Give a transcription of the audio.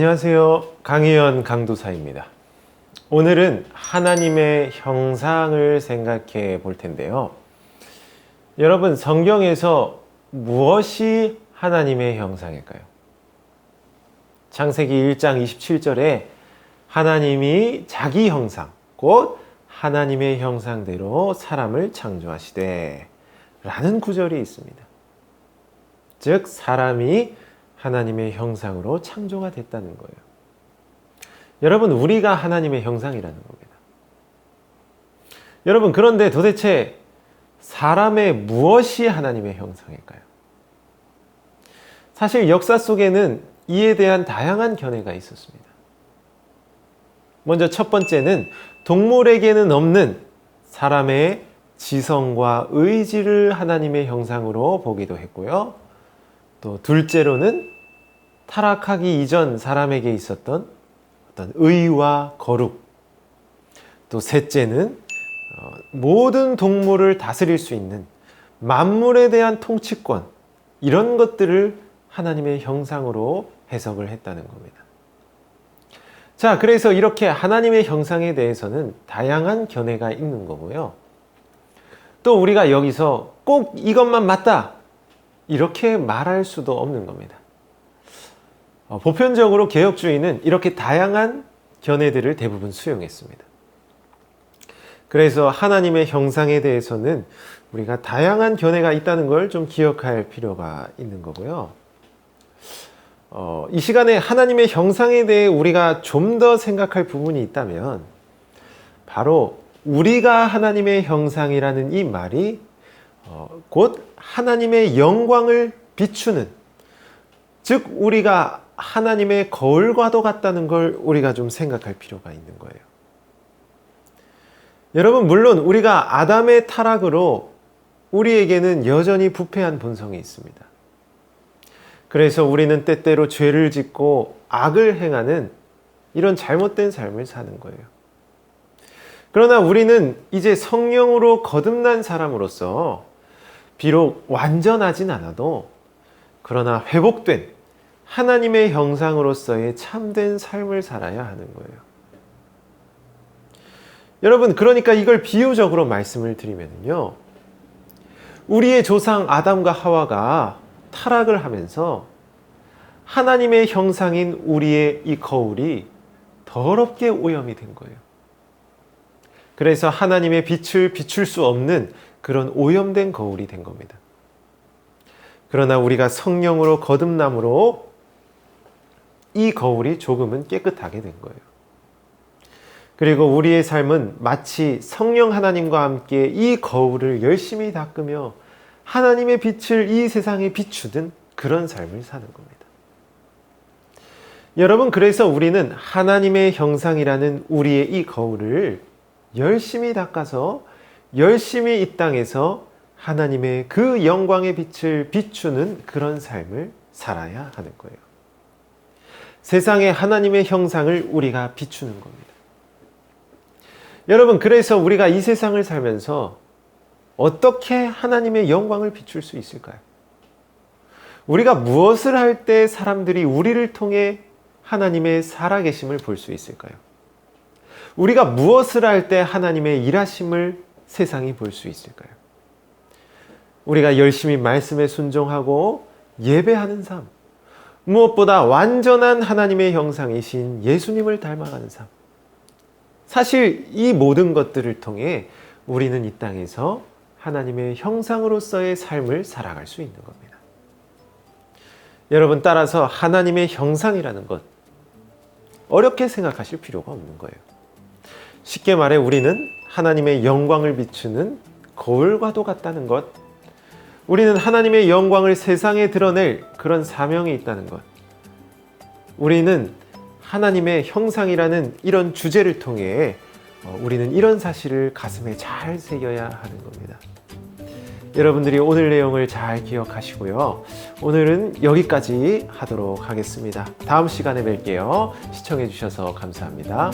안녕하세요. 강희연 강도사입니다. 오늘은 하나님의 형상을 생각해 볼 텐데요. 여러분, 성경에서 무엇이 하나님의 형상일까요? 창세기 1장 27절에 하나님이 자기 형상, 곧 하나님의 형상대로 사람을 창조하시되 라는 구절이 있습니다. 즉, 사람이 하나님의 형상으로 창조가 됐다는 거예요. 여러분, 우리가 하나님의 형상이라는 겁니다. 여러분, 그런데 도대체 사람의 무엇이 하나님의 형상일까요? 사실 역사 속에는 이에 대한 다양한 견해가 있었습니다. 먼저 첫 번째는 동물에게는 없는 사람의 지성과 의지를 하나님의 형상으로 보기도 했고요. 또 둘째로는 타락하기 이전 사람에게 있었던 어떤 의와 거룩. 또 셋째는 어, 모든 동물을 다스릴 수 있는 만물에 대한 통치권. 이런 것들을 하나님의 형상으로 해석을 했다는 겁니다. 자, 그래서 이렇게 하나님의 형상에 대해서는 다양한 견해가 있는 거고요. 또 우리가 여기서 꼭 이것만 맞다! 이렇게 말할 수도 없는 겁니다. 어, 보편적으로 개혁주의는 이렇게 다양한 견해들을 대부분 수용했습니다. 그래서 하나님의 형상에 대해서는 우리가 다양한 견해가 있다는 걸 좀 기억할 필요가 있는 거고요. 어, 이 시간에 하나님의 형상에 대해 우리가 좀 더 생각할 부분이 있다면 바로 우리가 하나님의 형상이라는 이 말이 어, 곧 하나님의 영광을 비추는 즉 우리가 하나님의 거울과도 같다는 걸 우리가 좀 생각할 필요가 있는 거예요. 여러분 물론 우리가 아담의 타락으로 우리에게는 여전히 부패한 본성이 있습니다. 그래서 우리는 때때로 죄를 짓고 악을 행하는 이런 잘못된 삶을 사는 거예요. 그러나 우리는 이제 성령으로 거듭난 사람으로서 비록 완전하진 않아도 그러나 회복된 하나님의 형상으로서의 참된 삶을 살아야 하는 거예요. 여러분, 그러니까 이걸 비유적으로 말씀을 드리면요. 우리의 조상 아담과 하와가 타락을 하면서 하나님의 형상인 우리의 이 거울이 더럽게 오염이 된 거예요. 그래서 하나님의 빛을 비출 수 없는 그런 오염된 거울이 된 겁니다. 그러나 우리가 성령으로 거듭남으로 이 거울이 조금은 깨끗하게 된 거예요. 그리고 우리의 삶은 마치 성령 하나님과 함께 이 거울을 열심히 닦으며 하나님의 빛을 이 세상에 비추든 그런 삶을 사는 겁니다. 여러분, 그래서 우리는 하나님의 형상이라는 우리의 이 거울을 열심히 닦아서 열심히 이 땅에서 하나님의 그 영광의 빛을 비추는 그런 삶을 살아야 하는 거예요. 세상에 하나님의 형상을 우리가 비추는 겁니다. 여러분, 그래서 우리가 이 세상을 살면서 어떻게 하나님의 영광을 비출 수 있을까요? 우리가 무엇을 할 때 사람들이 우리를 통해 하나님의 살아계심을 볼 수 있을까요? 우리가 무엇을 할 때 하나님의 일하심을 세상이 볼 수 있을까요? 우리가 열심히 말씀에 순종하고 예배하는 삶, 무엇보다 완전한 하나님의 형상이신 예수님을 닮아가는 삶. 사실 이 모든 것들을 통해 우리는 이 땅에서 하나님의 형상으로서의 삶을 살아갈 수 있는 겁니다. 여러분 따라서 하나님의 형상이라는 것 어렵게 생각하실 필요가 없는 거예요. 쉽게 말해 우리는 하나님의 영광을 비추는 거울과도 같다는 것. 우리는 하나님의 영광을 세상에 드러낼 그런 사명이 있다는 것. 우리는 하나님의 형상이라는 이런 주제를 통해 어, 우리는 이런 사실을 가슴에 잘 새겨야 하는 겁니다. 여러분들이 오늘 내용을 잘 기억하시고요. 오늘은 여기까지 하도록 하겠습니다. 다음 시간에 뵐게요. 시청해 주셔서 감사합니다.